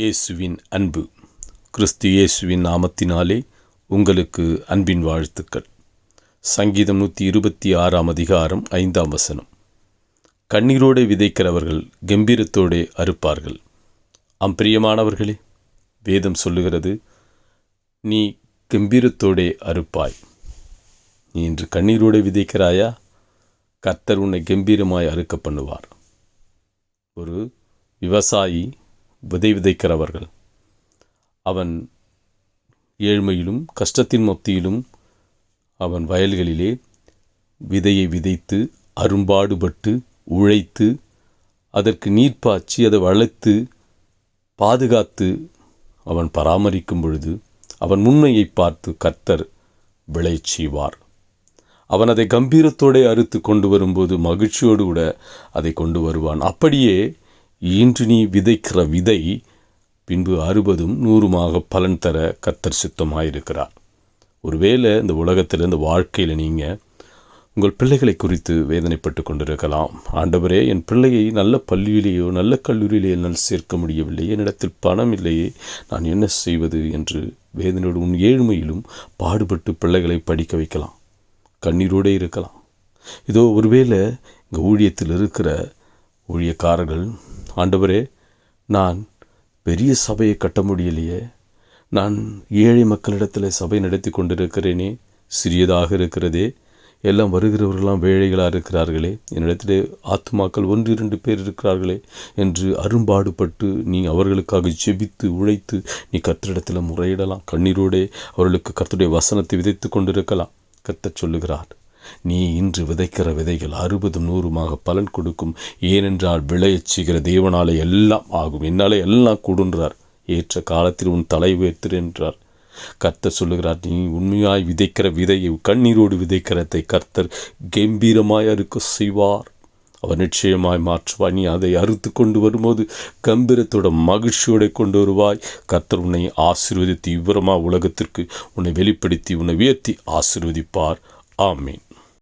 இயேசுவின் அன்பு. கிறிஸ்து இயேசுவின் நாமத்தினாலே உங்களுக்கு அன்பின் வாழ்த்துக்கள். சங்கீதம் நூற்றி இருபத்தி ஆறாம் அதிகாரம் ஐந்தாம் வசனம். கண்ணீரோடு விதைக்கிறவர்கள் கம்பீரத்தோடே அறுப்பார்கள். அம்பிரியமானவர்களே வேதம் சொல்லுகிறது நீ கம்பீரத்தோடே அறுப்பாய். நீ இன்று கண்ணீரோடு விதைக்கிறாயா? கர்த்தர் உன்னை கம்பீரமாய் அறுக்க பண்ணுவார். ஒரு விவசாயி விதை விதைக்கிறவர்கள். அவன் ஏழ்மையிலும் கஷ்டத்தின் மத்தியிலும் அவன் வயல்களிலே விதையை விதைத்து அரும்பாடுபட்டு உழைத்து அதற்கு நீர் பாய்ச்சி அதை வளர்த்து பாதுகாத்து அவன் பராமரிக்கும் பொழுது அவன் உண்மையை பார்த்து கர்த்தர் விளை செய்வார். அவன் அதை கம்பீரத்தோடே அறுத்து கொண்டு வரும்போது மகிழ்ச்சியோடு கூட அதை கொண்டு வருவான். அப்படியே இன்று நீ விதைக்கிற விதை பின்பு அறுபதும் நூறுமாக பலன் தர கத்தர் சித்தமாயிருக்கிறார். ஒருவேளை இந்த உலகத்தில் இந்த வாழ்க்கையில் நீங்கள் உங்கள் பிள்ளைகளை குறித்து வேதனைப்பட்டு கொண்டிருக்கலாம். ஆண்டவரே என் பிள்ளையை நல்ல பள்ளியிலேயோ நல்ல கல்லூரியிலேயோ என்னால் சேர்க்க முடியவில்லை. என்னிடத்தில் பணம் இல்லையே. நான் என்ன செய்வது என்று வேதனையோடு உன் ஏழ்மையிலும் பாடுபட்டு பிள்ளைகளை படிக்க வைக்கலாம். கண்ணீரோடே இருக்கலாம். இதோ ஒருவேளை இங்கே ஊழியத்தில் இருக்கிற ஊழியக்காரர்கள் ஆண்டவரே நான் பெரிய சபையை கட்ட முடியலையே. நான் ஏழை மக்களிடத்தில் சபை நடத்தி கொண்டிருக்கிறேனே. சிறியதாக இருக்கிறதே. எல்லாம் வருகிறவர்களாம் வேழைகளாக இருக்கிறார்களே. என்னிடத்திலே ஆத்துமாக்கள் ஒன்று இரண்டு பேர் இருக்கிறார்களே என்று அரும்பாடுபட்டு நீ அவர்களுக்காக ஜெபித்து உழைத்து நீ கத்திரிடத்தில் முறையிடலாம். கண்ணீரோடே அவர்களுக்கு கர்த்தருடைய வசனத்தை விதைத்து கொண்டிருக்கலாம். கத்தச் சொல்லுகிறார். நீ இன்று விதைக்கிற விதைகள் அறுபது நூறுமாக பலன் கொடுக்கும். ஏனென்றால் விளையச் செய்கிற தேவனாலே எல்லாம் ஆகும். என்னாலே எல்லாம் கூடுன்றார். ஏற்ற காலத்தில் உன் தலை உயர்த்திருன்றார் கர்த்தர் சொல்லுகிறார் நீ உண்மையாய் விதைக்கிற விதையை கண்ணீரோடு விதைக்கிறதை கர்த்தர் கம்பீரமாய் அறுக்க செய்வார். அவர் நிச்சயமாய் மாற்றுவாய் நீ அதை அறுத்து கொண்டு வரும்போது கம்பீரத்தோட மகிழ்ச்சியோட கொண்டு வருவாய். கர்த்தர் உன்னை ஆசீர்வதித்து இவ்வரமாக உலகத்திற்கு உன்னை வெளிப்படுத்தி உன்னை உயர்த்தி ஆசீர்வதிப்பார். ஆமீன்.